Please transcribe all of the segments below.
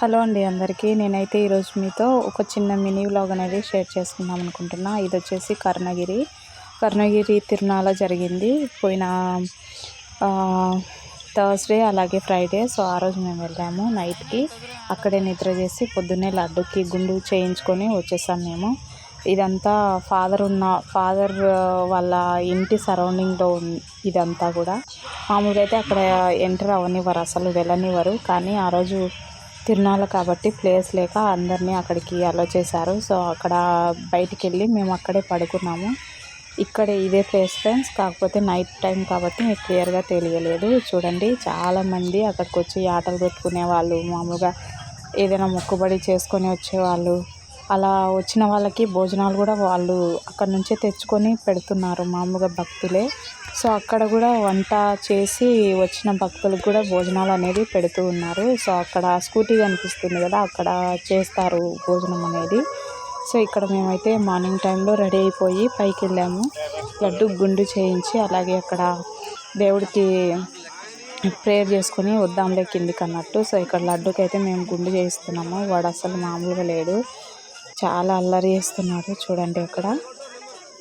Hello అండి అందరికీ. నేనైతే ఈరోజు మీతో ఒక చిన్న మినీ వ్లాగ్ అనేది షేర్ చేసుకుందాం అనుకుంటున్నా. ఇది వచ్చేసి కర్ణగిరి. కర్ణగిరి తిరునాళ జరిగింది. పోయిన థర్స్డే అలాగే ఫ్రైడే. సో ఆ రోజు మేము వెళ్ళాము నైట్కి. అక్కడే నిద్ర చేసి పొద్దున్నే లడ్డుకి గుండు చేయించుకొని వచ్చేసాం మేము. ఇదంతా ఫాదర్ ఉన్న ఫాదర్ వాళ్ళ ఇంటి సరౌండింగ్లో ఇదంతా కూడా. మామూలుగా అయితే అక్కడ ఎంటర్ అవ్వనివ్వరు అసలు వెళ్ళనివ్వరు. కానీ ఆ రోజు తిరునాళ్ళ కాబట్టి ప్లేస్ లేక అందరినీ అక్కడికి అలో చేశారు. సో అక్కడ బయటికి వెళ్ళి మేము అక్కడే పడుకున్నాము. ఇక్కడ ఇదే ప్లేస్ ఫ్రెండ్స్ కాకపోతే నైట్ టైం కాబట్టి మీకు క్లియర్గా తెలియలేదు. చూడండి చాలామంది అక్కడికి వచ్చి ఆటలు పెట్టుకునే వాళ్ళు మామూలుగా ఏదైనా మొక్కుబడి చేసుకొని వచ్చేవాళ్ళు. అలా వచ్చిన వాళ్ళకి భోజనాలు కూడా వాళ్ళు అక్కడ నుంచే తెచ్చుకొని పెడుతున్నారు మామూలుగా భక్తులే. సో అక్కడ కూడా వంట చేసి వచ్చిన భక్తులకు కూడా భోజనాలు అనేది పెడుతూ ఉన్నారు. సో అక్కడ స్కూటీ కనిపిస్తుంది కదా అక్కడ చేస్తారు భోజనం అనేది. సో ఇక్కడ మేమైతే మార్నింగ్ టైంలో రెడీ అయిపోయి పైకి వెళ్ళాము. లడ్డు గుండు చేయించి అలాగే అక్కడ దేవుడికి ప్రేయర్ చేసుకొని వద్దాంలే కిందికి అన్నట్టు. సో ఇక్కడ లడ్డుకి అయితే మేము గుండు చేయిస్తున్నాము. వాడు అసలు మామూలుగా లేడు. చాలా అల్లరి చేస్తున్నాడు చూడండి అక్కడ.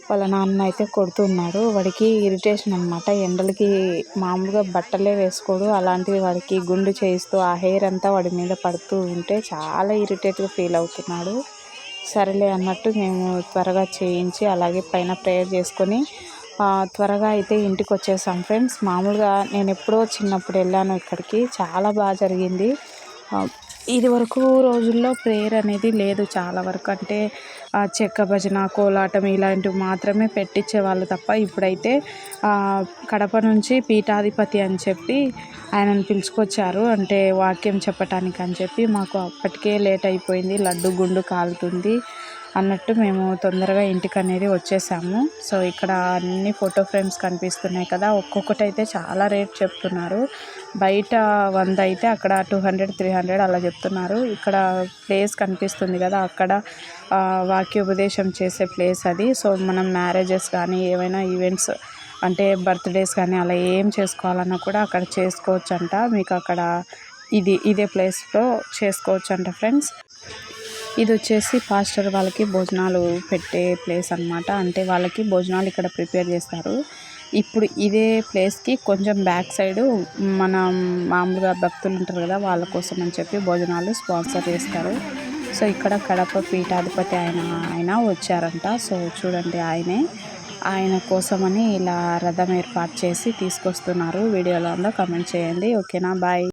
వాళ్ళ నాన్న అయితే కొడుతున్నాడు. వాడికి ఇరిటేషన్ అనమాట ఎండలకి మామూలుగా బట్టలే వేసుకోడు. అలాంటిది వాడికి గుండు చేయిస్తూ ఆ హెయిర్ అంతా వాడి మీద పడుతూ ఉంటే చాలా ఇరిటేట్గా ఫీల్ అవుతున్నాడు. సరేలే అన్నట్టు మేము త్వరగా చేయించి అలాగే పైన ప్రేయర్ చేసుకొని త్వరగా అయితే ఇంటికి వచ్చేసాం ఫ్రెండ్స్ మామూలుగా నేను ఎప్పుడో చిన్నప్పుడు వెళ్ళాను ఇక్కడికి. చాలా బాగా జరిగింది. ఇది వరకు రోజుల్లో ప్రేయర్ అనేది లేదు చాలా వరకు. అంటే చెక్క భజన కోలాటం ఇలాంటివి మాత్రమే పెట్టించేవాళ్ళు తప్ప ఇప్పుడైతే కడప నుంచి పీఠాధిపతి అని చెప్పి ఆయనను పిలుచుకొచ్చారు. అంటే వాక్యం చెప్పటానికి అని చెప్పి మాకు అప్పటికే లేట్ అయిపోయింది. లడ్డు గుండు కాలుతుంది. అన్నట్టు మేము తొందరగా ఇంటికి అనేది వచ్చేసాము. సో ఇక్కడ అన్ని ఫోటో ఫ్రేమ్స్ కనిపిస్తున్నాయి కదా ఒక్కొక్కటి అయితే చాలా రేట్ చెప్తున్నారు. బయట వంద అయితే అక్కడ టూ హండ్రెడ్ త్రీ హండ్రెడ్ అలా చెప్తున్నారు. ఇక్కడ ప్లేస్ కనిపిస్తుంది కదా అక్కడ వాక్యోపదేశం చేసే ప్లేస్ అది. సో మనం మ్యారేజెస్ కానీ ఏవైనా ఈవెంట్స్ అంటే బర్త్డేస్ కానీ అలా ఏం చేసుకోవాలన్నా కూడా అక్కడ చేసుకోవచ్చు అంట మీకు అక్కడ ఇది ఇదే ప్లేస్లో చేసుకోవచ్చు అంట ఫ్రెండ్స్. ఇది వచ్చేసి పాస్టర్ వాళ్ళకి భోజనాలు పెట్టే ప్లేస్ అనమాట అంటే వాళ్ళకి భోజనాలు ఇక్కడ ప్రిపేర్ చేస్తారు. ఇప్పుడు ఇదే ప్లేస్కి కొంచెం బ్యాక్ సైడు మనం మామూలుగా భక్తులు ఉంటారు కదా వాళ్ళ కోసం అని చెప్పి భోజనాలు స్పాన్సర్ చేస్తారు. సో ఇక్కడ కడప పీఠాధిపతి ఆయన ఆయన వచ్చారంట. సో చూడండి ఆయనే. ఆయన కోసమని ఇలా రథం ఏర్పాటు చేసి తీసుకొస్తున్నారు. వీడియోలో ఉందో కమెంట్ చేయండి. ఓకేనా? బాయ్.